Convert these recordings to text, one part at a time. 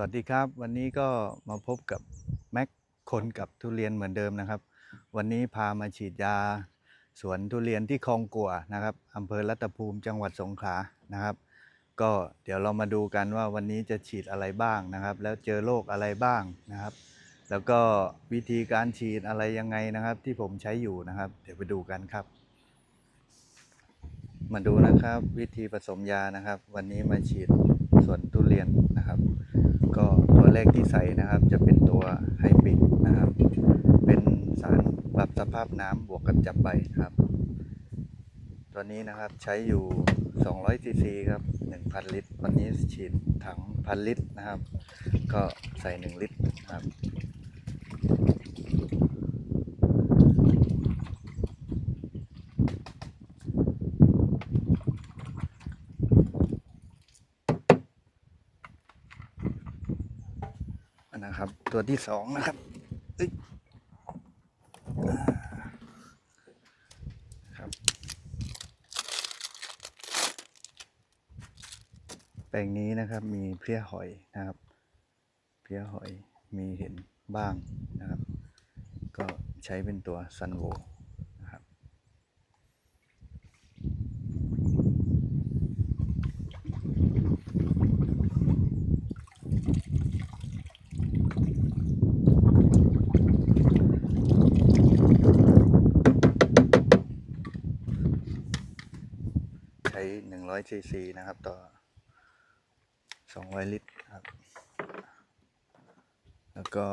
วัสดีครับ วันนี้ก็มาพบกับแม็กคนกับทุเรียนเหมือนเดิมนะครับ วันนี้พามาฉีดยา สวนทุเรียนที่คลองกัวนะครับอำเภอรัตภูมิจังหวัดสงขลานะครับ ก็เดี๋ยวเรามาดูกันว่าวันนี้จะฉีดอะไรบ้างนะครับ แล้วเจอโรคอะไรบ้างนะครับ แล้วก็วิธีการฉีดอะไรยังไงนะครับ ที่ผมใช้อยู่นะครับ เดี๋ยวไปดูกันครับ มาดูนะครับวิธีผสมยานะครับ วันนี้มาฉีดสวนทุเรียนนะครับ ก็ตัวแรกที่ใส่นะครับ จะเป็นตัวไฮบริดนะครับ เป็นสารปรับสภาพน้ำบวกกับจับใบครับ ตัวนี้นะครับใช้อยู่ 200ซีซีครับ 1,000 ลิตรวันนี้ฉีดถังพันลิตรนะครับ ก็ใส่ 1 ลิตรครับ นะครับ ตัวที่สองนะครับครับ แปลงนี้นะครับมีเพลี้ยหอยนะครับ เพลี้ยหอยมีเห็นบ้างนะครับ ก็ใช้เป็นตัวซันโวนะครับ ใช้100ซีซีนะครับ ต่อ200ลิตรครับ แล้วก็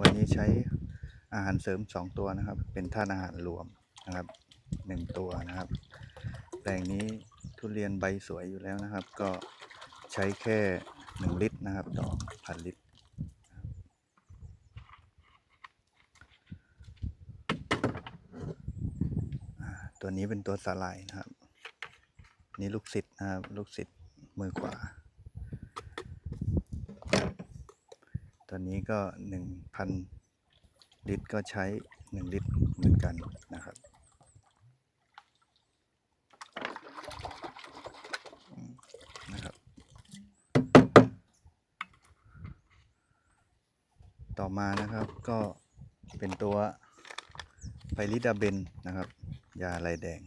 วันนี้ใช้อาหารเสริม2ตัวนะครับ เป็นธาตุอาหารรวมนะครับ1ตัวนะครับ แปลงนี้ทุเรียนใบสวยอยู่แล้วนะครับ ก็ใช้แค่1ลิตรนะครับต่อพันลิตรตัวนี้เป็นตัวสาลายนะครับ นี่ลูกศิษย์นะครับ ลูกศิษย์มือขวาตัวนี้ก็หนึ่งพันลิตรก็ใช้หนึ่งลิตรเหมือนกันนะครับนะครับ ต่อมานะครับก็เป็นตัวไพลิดาเบนนะครับ ยาลายแดง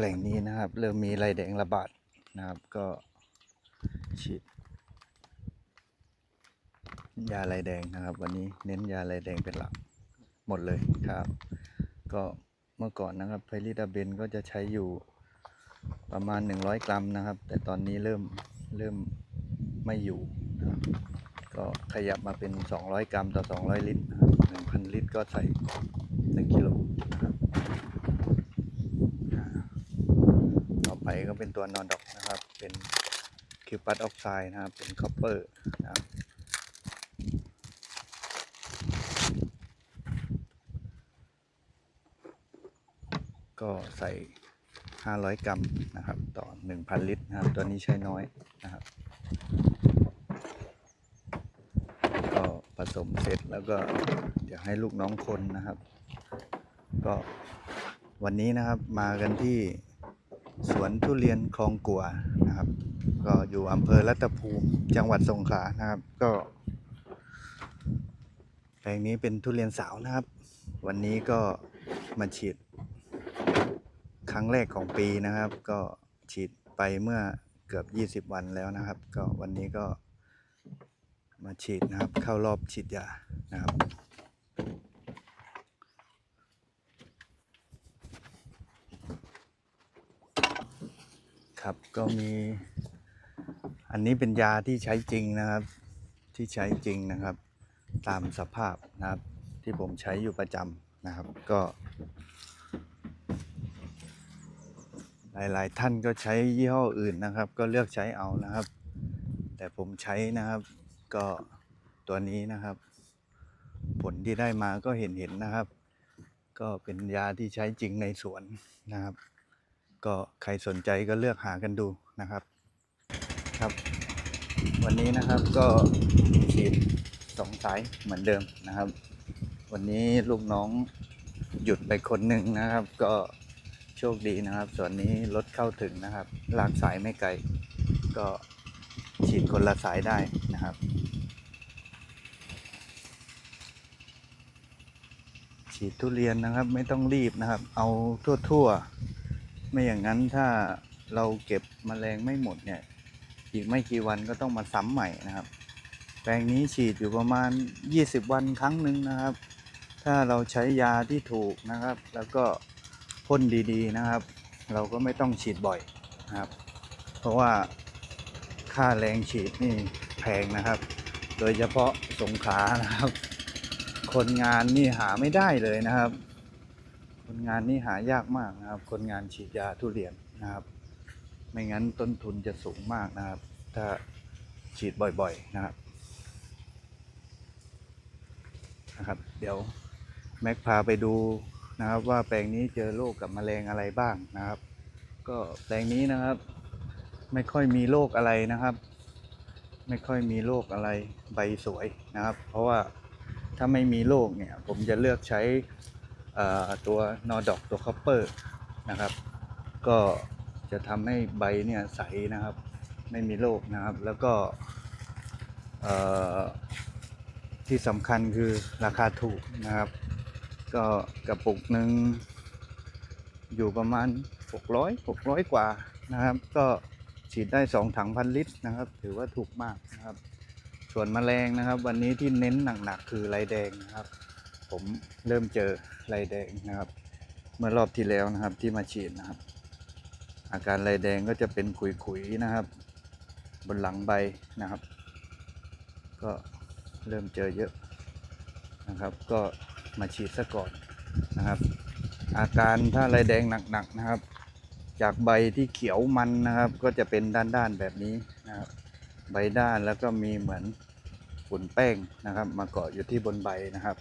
แปลงนี้นะครับ เริ่มมีลายแดงระบาดนะครับ ก็ฉีดยาลายแดงนะครับ วันนี้เน้นยาลายแดงเป็นหลักหมดเลยครับ ก็เมื่อก่อนนะครับไพลิดาเบนก็จะใช้อยู่ประมาณ 100 กรัมนะครับ แต่ตอนนี้เริ่มเริ่มไม่อยู่นะครับก็ขยับมาเป็น 200 กรัมต่อ 200 ลิตรนะครับ1,000 ลิตรก็ใส่ 1 กิโลนะครับอ่าต่อไปก็ เป็นตัวนอนดอกนะครับ เป็นคิวปัตออกไซด์นะครับ เป็นคอปเปอร์นะครับก็ใส่ 500 กรัมนะครับ ต่อ 1,000 ลิตรนะครับ ตัวนี้ใช้น้อยนะครับ ก็ผสมเสร็จแล้วก็เดี๋ยวให้ลูกน้องคนนะครับ ก็วันนี้นะครับมากันที่ สวนทุเรียนคลองกัวนะครับ ก็อยู่อำเภอรัตภูมิจังหวัดสงขลานะครับ ก็แปลงนี้เป็นทุเรียนสาวนะครับ วันนี้ก็มาฉีด ครั้งแรกของปีนะครับ ก็ฉีดไปเมื่อเกือบ 20 วันแล้วนะครับ ก็วันนี้ก็มาฉีดนะครับ เข้ารอบฉีดยานะครับ ครับ ก็มี อันนี้เป็นยาที่ใช้จริงนะครับ ที่ใช้จริงนะครับ ตามสภาพนะครับ ที่ผมใช้อยู่ประจำนะครับ ก็ หลาย ๆ ท่านก็ใช้ยี่ห้ออื่นนะครับ ก็เลือกใช้เอานะครับ แต่ผมใช้นะครับ ก็ตัวนี้นะครับ ผลที่ได้มาก็เห็นเห็นนะครับ ก็เป็นยาที่ใช้จริงในสวนนะครับ ก็ใครสนใจก็เลือกหากันดูนะครับ ครับ วันนี้นะครับก็ฉีดสองสายเหมือนเดิมนะครับ วันนี้ลูกน้องหยุดไปคนหนึ่งนะครับ ก็โชคดีนะครับ ส่วนนี้รถเข้าถึงนะครับ ลากสายไม่ไกล ก็ฉีดคนละสายได้นะครับ ฉีดทุเรียนนะครับ ไม่ต้องรีบนะครับ เอาทั่วๆ ไม่อย่างนั้นถ้าเราเก็บมแมลงไม่หมดเนี่ยอีกไม่กี่วันก็ต้องมาซ้ำใหม่นะครับ แปลงนี้ฉีดอยู่ประมาณ 20 วันครั้งหนึ่งนะครับ ถ้าเราใช้ยาที่ถูกนะครับ แล้วก็พ่นดีๆนะครับ เราก็ไม่ต้องฉีดบ่อยนะครับ เพราะว่าค่าแรงฉีดนี่แพงนะครับ โดยเฉพาะสงขานะครับ คนงานนี่หาไม่ได้เลยนะครับ คนงานนี่หายากมากนะครับ คนงานฉีดยาทุเรียนนะครับ ไม่งั้นต้นทุนจะสูงมากนะครับ ถ้าฉีดบ่อยๆนะครับนะครับ เดี๋ยวแม็กพาไปดูนะครับ ว่าแปลงนี้เจอโรคกับแมลงอะไรบ้างนะครับ ก็แปลงนี้นะครับ ไม่ค่อยมีโรคอะไรนะครับ ไม่ค่อยมีโรคอะไรใบสวยนะครับ เพราะว่าถ้าไม่มีโรคเนี่ย ผมจะเลือกใช้ ตัวนอดอกตัวคอปเปอร์นะครับ ก็จะทำให้ใบเนี่ยใสนะครับ ไม่มีโรคนะครับ แล้วก็ที่สำคัญคือราคาถูกนะครับ ก็กระปุกหนึ่งอยู่ประมาณ 600 600 กว่านะครับ ก็ฉีดได้ 2 ถังพันลิตรนะครับ ถือว่าถูกมากนะครับ ส่วนแมลงนะครับ วันนี้ที่เน้นหนักๆคือไรแดงนะครับ ผมเริ่มเจอไรแดงนะครับ เมื่อรอบที่แล้วนะครับที่มาฉีดนะครับ อาการไรแดงก็จะเป็นขุยๆนะครับ บนหลังใบนะครับ ก็เริ่มเจอเยอะนะครับ ก็มาฉีดซะก่อนนะครับ อาการถ้าไรแดงหนักๆนะครับ จากใบที่เขียวมันนะครับ ก็จะเป็นด้านๆแบบนี้นะครับใบด้านแล้วก็มีเหมือนฝุ่นแป้งนะครับ มาเกาะอยู่ที่บนใบนะครับ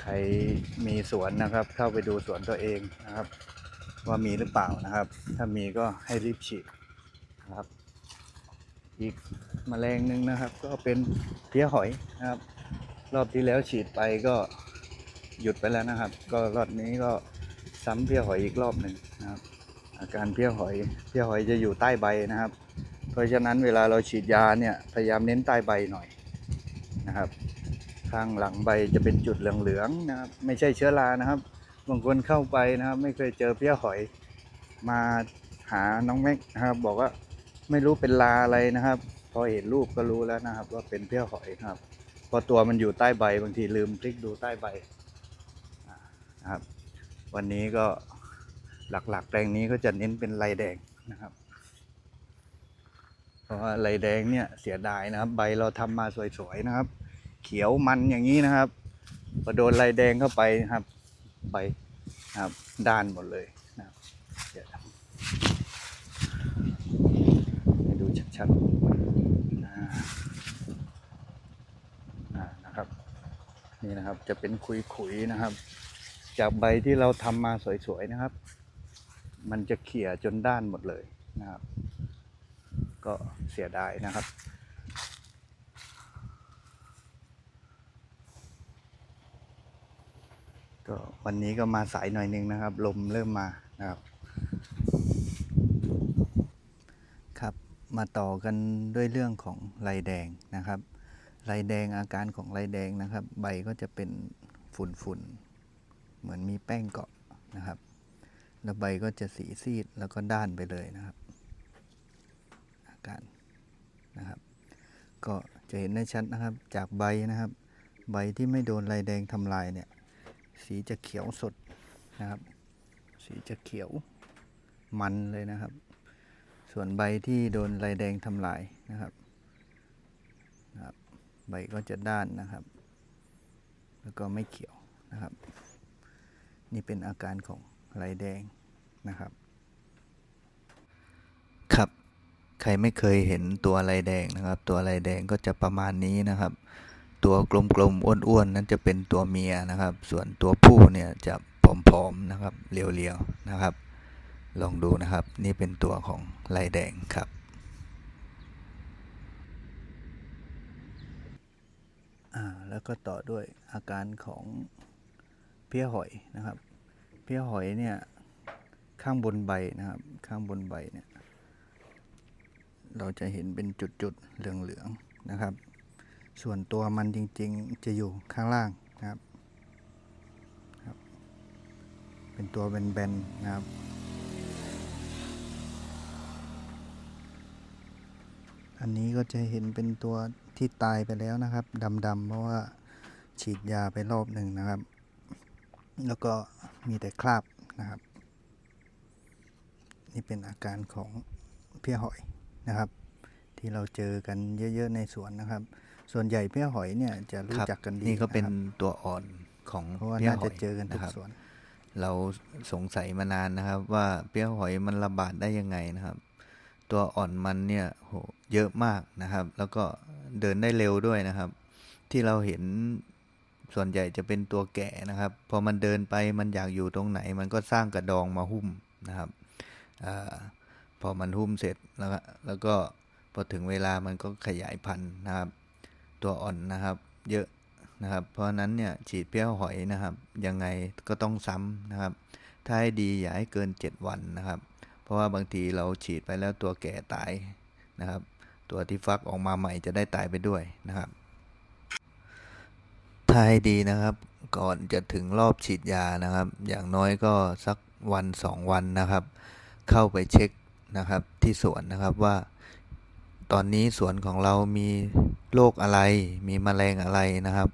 ใครมีสวนนะครับ เข้าไปดูสวนตัวเองนะครับ ว่ามีหรือเปล่านะครับ ถ้ามีก็ให้รีบฉีดนะครับ อีกแมลงหนึ่งนะครับ ก็เป็นเพี้ยหอยนะครับ รอบที่แล้วฉีดไปก็หยุดไปแล้วนะครับ ก็รอบนี้ก็ซ้ำเพี้ยหอยอีกรอบหนึ่งนะครับ อาการเพี้ยหอยเพี้ยหอยจะอยู่ใต้ใบนะครับ เพราะฉะนั้นเวลาเราฉีดยาเนี่ยพยายามเน้นใต้ใบหน่อยนะครับ ข้างหลังใบจะเป็นจุดเหลืองๆนะครับ ไม่ใช่เชื้อรานะครับ บางคนเข้าไปนะครับ ไม่เคยเจอเพี้ยหอยมาหาน้องแม็กนะครับ บอกว่าไม่รู้เป็นลาอะไรนะครับ พอเห็นรูปก็รู้แล้วนะครับ ว่าเป็นเพี้ยหอยนะครับพราะตัวมันอยู่ใต้ใบบางทีลืมพลิกดูใต้ใบนะครับ วันนี้ก็หลักๆแปลงนี้ก็จะเน้นเป็นลายแดงนะครับเพราะว่าลายแดงเนี่ยเสียดายนะครับ ใบเราทำมาสวยๆนะครับ เขียวมันอย่างนี้นะครับพอโดนลายแดงเข้าไปนะครับใบนะครับด้านหมดเลยนะครับเดี๋ยวให้ดูชัดๆอ่าอ่านะครับ นี่นะครับจะเป็นขุยๆนะครับ จากใบที่เราทำมาสวยๆนะครับ มันจะเขี่ยจนด้านหมดเลยนะครับ ก็เสียดายนะครับ ก็วันนี้ก็มาสายหน่อยหนึงนะครับ ลมเริ่มมานะครับ ครับมาต่อกันด้วยเรื่องของลายแดงนะครับลายแดงอาการของลายแดงนะครับ ใบก็จะเป็นฝุ่นๆเหมือนมีแป้งเกาะนะครับ แล้วใบก็จะสีซีดแล้วก็ด้านไปเลยนะครับ อาการนะครับ ก็จะเห็นได้ชัดนะครับจากใบนะครับ ใบที่ไม่โดนลายแดงทำลายเนี่ย สีจะเขียวสดนะครับ สีจะเขียวมันเลยนะครับ ส่วนใบที่โดนลายแดงทำลายนะครับนะครับ ใบก็จะด้านนะครับ แล้วก็ไม่เขียวนะครับ นี่เป็นอาการของลายแดงนะครับ ครับ ใครไม่เคยเห็นตัวลายแดงนะครับ ตัวลายแดงก็จะประมาณนี้นะครับ ตัวกลมๆอ้วนๆนั้นจะเป็นตัวเมียนะครับ ส่วนตัวผู้เนี่ยจะผอมๆนะครับเรียวๆนะครับ ลองดูนะครับ นี่เป็นตัวของลายแดงครับ อ่าแล้วก็ต่อด้วยอาการของเพี้ยหอยนะครับ เพี้ยหอยเนี่ยข้างบนใบนะครับ ข้างบนใบเนี่ยเราจะเห็นเป็นจุดๆเหลืองๆนะครับ ส่วนตัวมันจริง ๆ จะอยู่ข้างล่างนะครับครับ เป็นตัวแบนๆนะครับอันนี้ก็จะเห็นเป็นตัวที่ตายไปแล้วนะครับดำๆเพราะว่าฉีดยาไปรอบหนึ่งนะครับ แล้วก็มีแต่คราบนะครับ นี่เป็นอาการของเพี้ยหอยนะครับ ที่เราเจอกันเยอะๆในสวนนะครับ ส่วนใหญ่เพี้ยหอยเนี่ยจะรู้ครับจักกันดีนี่ก็เป็นะครับตัวอ่อนของเพราะว่าเปี้ยน่าหจะอยเจอกันทุกนะครับสวน เราสงสัยมานานนะครับ ว่าเปี้ยหอยมันระบาดได้ยังไงนะครับ ตัวอ่อนมันเนี่ยโหเยอะมากนะครับ แล้วก็เดินได้เร็วด้วยนะครับ ที่เราเห็นส่วนใหญ่จะเป็นตัวแก่นะครับ พอมันเดินไปมันอยากอยู่ตรงไหน มันก็สร้างกระดองมาหุ้มนะครับอาพอมันหุ้มเสร็จแล้วก็แล้วก็พอถึงเวลามันก็ขยายพันธุ์นะครับ ตัวอ่อนนะครับ เยอะนะครับ เพราะนั้นเนี่ยฉีดเปรี้ยวหอยนะครับ ยังไงก็ต้องซ้ำนะครับ ถ้าให้ดีอย่าให้เกิน 7 วันนะครับ เพราะว่าบางทีเราฉีดไปแล้วตัวแก่ตายนะครับ ตัวที่ฟักออกมาใหม่จะได้ตายไปด้วยนะครับถ้าให้ดีนะครับ ก่อนจะถึงรอบฉีดยานะครับ อย่างน้อยก็สักวันสองวันนะครับ เข้าไปเช็คนะครับที่สวนนะครับว่า ตอนนี้สวนของเรามีโรคอะไร มีแมลงอะไรนะครับ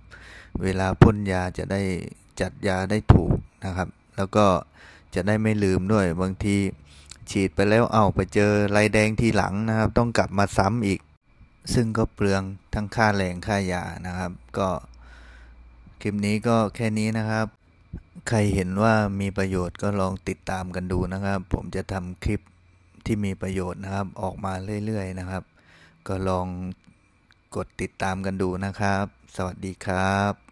เวลาพ่นยาจะได้จัดยาได้ถูกนะครับ แล้วก็จะได้ไม่ลืมด้วยบางทีฉีดไปแล้วเอาไปเจอลายแดงทีหลังนะครับ ต้องกลับมาซ้ำอีก ซึ่งก็เปลืองทั้งค่าแรงค่ายานะครับ ก็คลิปนี้ก็แค่นี้นะครับ ใครเห็นว่ามีประโยชน์ก็ลองติดตามกันดูนะครับ ผมจะทำคลิปที่มีประโยชน์นะครับ ออกมาเรื่อยๆนะครับ ก็ลองกดติดตามกันดูนะครับ สวัสดีครับ